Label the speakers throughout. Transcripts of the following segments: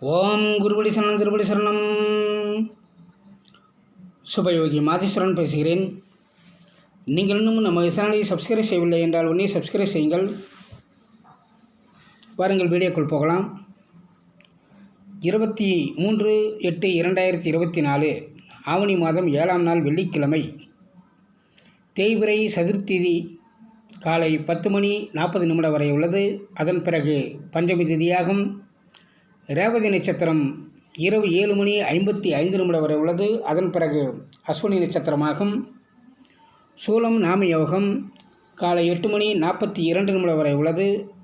Speaker 1: ஓம் குருபடி சரணம் திருபடி சரணம். சுபயோகி மாதேஸ்வரன் பேசுகிறேன். நீங்கள் இன்னும் நம்ம சேனலை சப்ஸ்கிரைப் செய்யவில்லை என்றால் உடனே சப்ஸ்கிரைப் செய்யுங்கள். வாருங்கள் வீடியோக்குள் போகலாம். இருபத்தி மூன்று எட்டு இரண்டாயிரத்தி இருபத்தி நாலு ஆவணி மாதம் ஏழாம் நாள் வெள்ளிக்கிழமை. தேய்பிரை சதுர்த்தி காலை பத்து மணி நாற்பது நிமிடம் வரை உள்ளது. அதன் பிறகு பஞ்சமி திதியாகும். ரேவதி நட்சத்திரம் இரவு ஏழு மணி ஐம்பத்தி ஐந்து நிமிடம் வரை உள்ளது. அதன் பிறகு அஸ்வினி நட்சத்திரமாகும். சூலம் நாம யோகம் காலை எட்டு மணி நாற்பத்தி இரண்டு நிமிடம் வரை உள்ளது.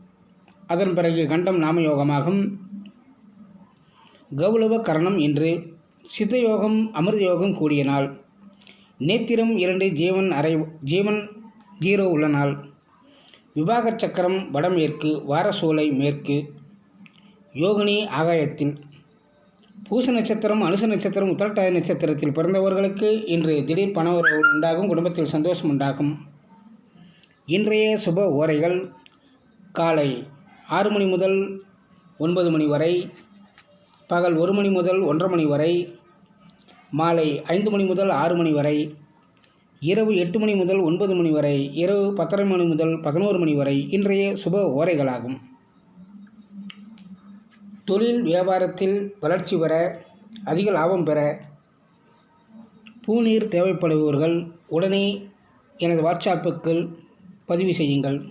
Speaker 1: அதன் பிறகு கண்டம் நாம யோகமாகும் கௌரவ கரணம் இன்று சித்த யோகம் அமிர்த யோகம் கூடிய நாள். நேத்திரம் இரண்டு ஜீவன் அரை ஜீவன் ஜீரோ உள்ள நாள். விவாக சக்கரம் வடமேற்கு வாரசூலை மேற்கு யோகினி ஆகாயத்தில் பூச நட்சத்திரம் அனுச நட்சத்திரம் உத்தரட்டாய நட்சத்திரத்தில் பிறந்தவர்களுக்கு இன்று திடீர் பணவரவு உண்டாகும் குடும்பத்தில் சந்தோஷம் உண்டாகும். இன்றைய சுப ஓரைகள் காலை ஆறு மணி முதல் ஒன்பது மணி வரை பகல் ஒரு மணி முதல் ஒன்றரை மணி வரை மாலை ஐந்து மணி முதல் ஆறு மணி வரை இரவு எட்டு மணி முதல் ஒன்பது மணி வரை இரவு பத்தரை மணி முதல் பதினோரு மணி வரை இன்றைய சுப ஓரைகளாகும். தொழில் வியாபாரத்தில் வளர்ச்சி பெற அதிக லாபம் பெற பூநீர் தேவைப்படுபவர்கள் உடனே எனது வாட்ஸ்அப்புக்கு பதிவு செய்யுங்கள்.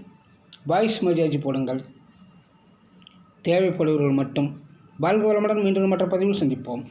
Speaker 1: வாய்ஸ் மெசேஜ் போடுங்கள். தேவைப்படுபவர்கள் மட்டும். வாழ்க வளமுடன் மீண்டும் மற்ற பதிவில் சந்திப்போம்.